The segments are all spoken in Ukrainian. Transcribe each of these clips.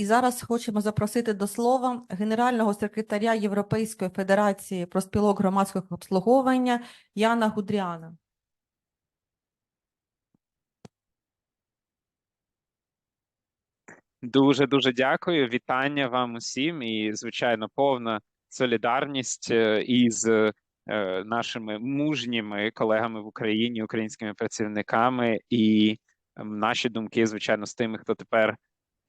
І зараз хочемо запросити до слова генерального секретаря Європейської федерації профспілок громадського обслуговування Яна Гудріана. Дуже дуже дякую. Вітання вам усім і, звичайно, повна солідарність е, із е, нашими мужніми колегами в Україні, українськими працівниками, і наші думки, звичайно, з тими, хто тепер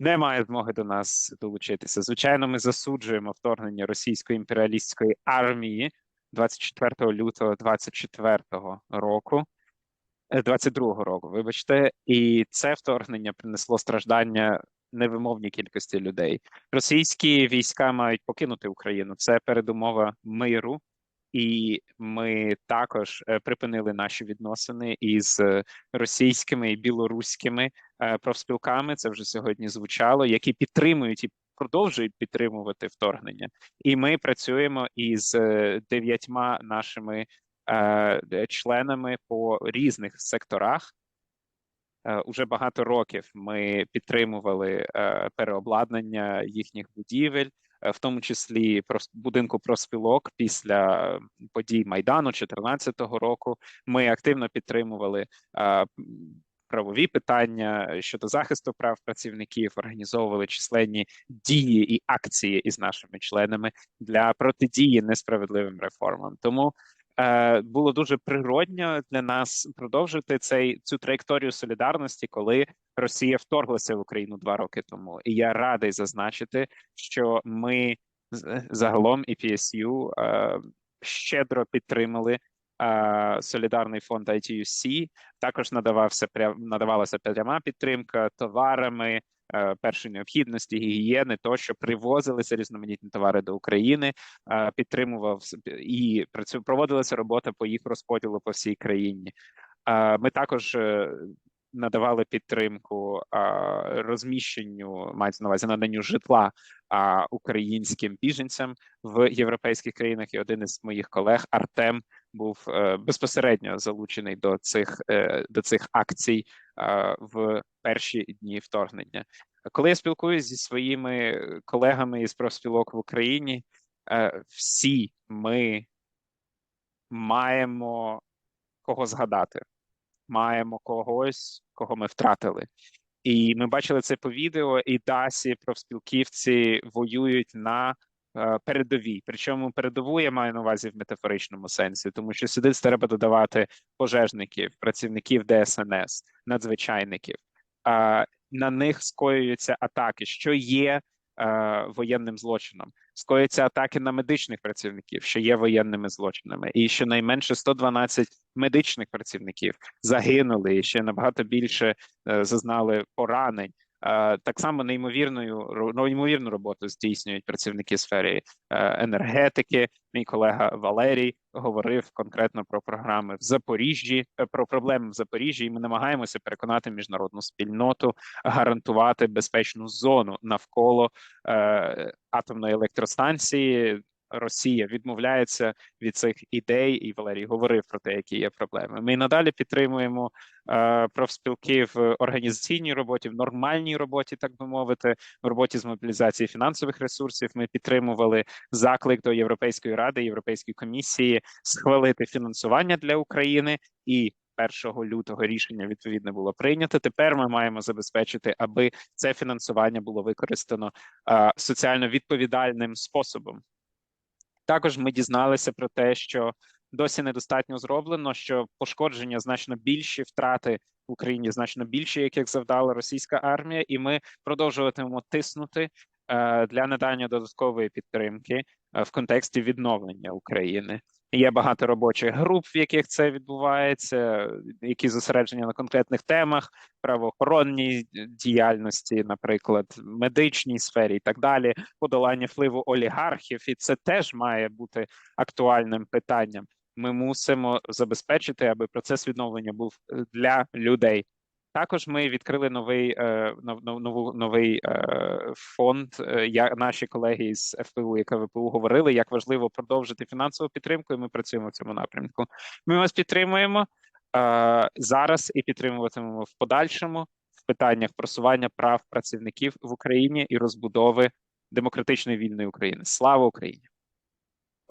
не має змоги до нас долучитися. Звичайно, ми засуджуємо вторгнення російської імперіалістської армії 24 лютого 24 року. е, 22-го року, вибачте, і це вторгнення принесло страждання невимовній кількості людей. Російські війська мають покинути Україну. Це передумова миру, і ми також е, припинили наші відносини із е, російськими і білоруськими е, профспілками. Це вже сьогодні звучало, які підтримують і продовжують підтримувати вторгнення. І ми працюємо із дев'ятьма нашими членами по різних секторах. Уже багато років ми підтримували переобладнання їхніх будівель, в тому числі будинку профспілок після е, подій Майдану 2014 року. Ми активно підтримували е, правові питання щодо захисту прав працівників, організовували численні дії і акції із нашими членами для протидії несправедливим реформам. Тому е, було дуже природньо для нас продовжити цей цю траєкторію солідарності, коли Росія вторглася в Україну два роки тому. І я радий зазначити, що ми загалом і PSU е, щедро підтримали е, солідарний фонд ITUC. Також надавався прям надавалася пряма підтримка товарами. Е, Першої необхідності, гігієни, тощо привозилися різноманітні товари до України е, підтримував і проводилася робота по їх розподілу по всій країні. Е, Ми також надавали підтримку розміщенню, мається на увазі наданню житла українським біженцям в європейських країнах. І один із моїх колег Артем був е, безпосередньо залучений до цих е, до цих акцій в перші дні вторгнення. Коли я спілкуюся зі своїми колегами із профспілок в Україні, е, всі ми маємо кого згадати, маємо когось, кого ми втратили. І ми бачили це по відео, і дасі профспілківці воюють на е, передовій. Причому передову я маю на увазі в метафоричному сенсі, тому що сюди треба додавати пожежників, працівників ДСНС, надзвичайників. А на них скоюються атаки, що є е, воєнним злочином. скоїться атаки на медичних працівників, що є воєнними злочинами, і щонайменше 112 медичних працівників загинули, і ще набагато більше е, зазнали поранень. Е, Так само неймовірною ро- неймовірну роботу здійснюють працівники сфері е, енергетики. Мій колега Валерій говорив конкретно про програми в Запоріжжі, е, про проблеми в Запоріжжі. І ми намагаємося переконати міжнародну спільноту гарантувати безпечну зону навколо атомної електростанції. Росія відмовляється від цих ідей, і Валерій говорив про те, які є проблеми. Ми надалі підтримуємо е, профспілки в організаційній роботі, в нормальній роботі, так би мовити, в роботі з мобілізації фінансових ресурсів. Ми підтримували заклик до Європейської ради, Європейської комісії схвалити фінансування для України і. 1 лютого рішення відповідне було прийнято. Тепер ми маємо забезпечити, аби це фінансування було використано е, соціально відповідальним способом. Також ми дізналися про те, що досі недостатньо зроблено, що пошкодження значно більші, втрати в Україні значно більші, яких завдала російська армія, і ми продовжуватимемо тиснути для надання додаткової підтримки е, в контексті відновлення України. Є багато робочих груп, в яких це відбувається, які зосереджені на конкретних темах, правоохоронній діяльності, наприклад, медичній сфері і так далі, подолання впливу олігархів, і це теж має бути актуальним питанням. Ми мусимо забезпечити, аби процес відновлення був е, для людей. Також ми відкрили новий е, нов- нов- нову новий е, фонд. Е, Я наші колеги з ФПУ і КВПУ говорили, як важливо продовжити фінансову підтримку. і Ми працюємо в цьому напрямку. Ми вас підтримуємо зараз і підтримуватимемо в подальшому. в питаннях просування прав працівників в Україні і розбудови демократичної вільної України. Слава Україні!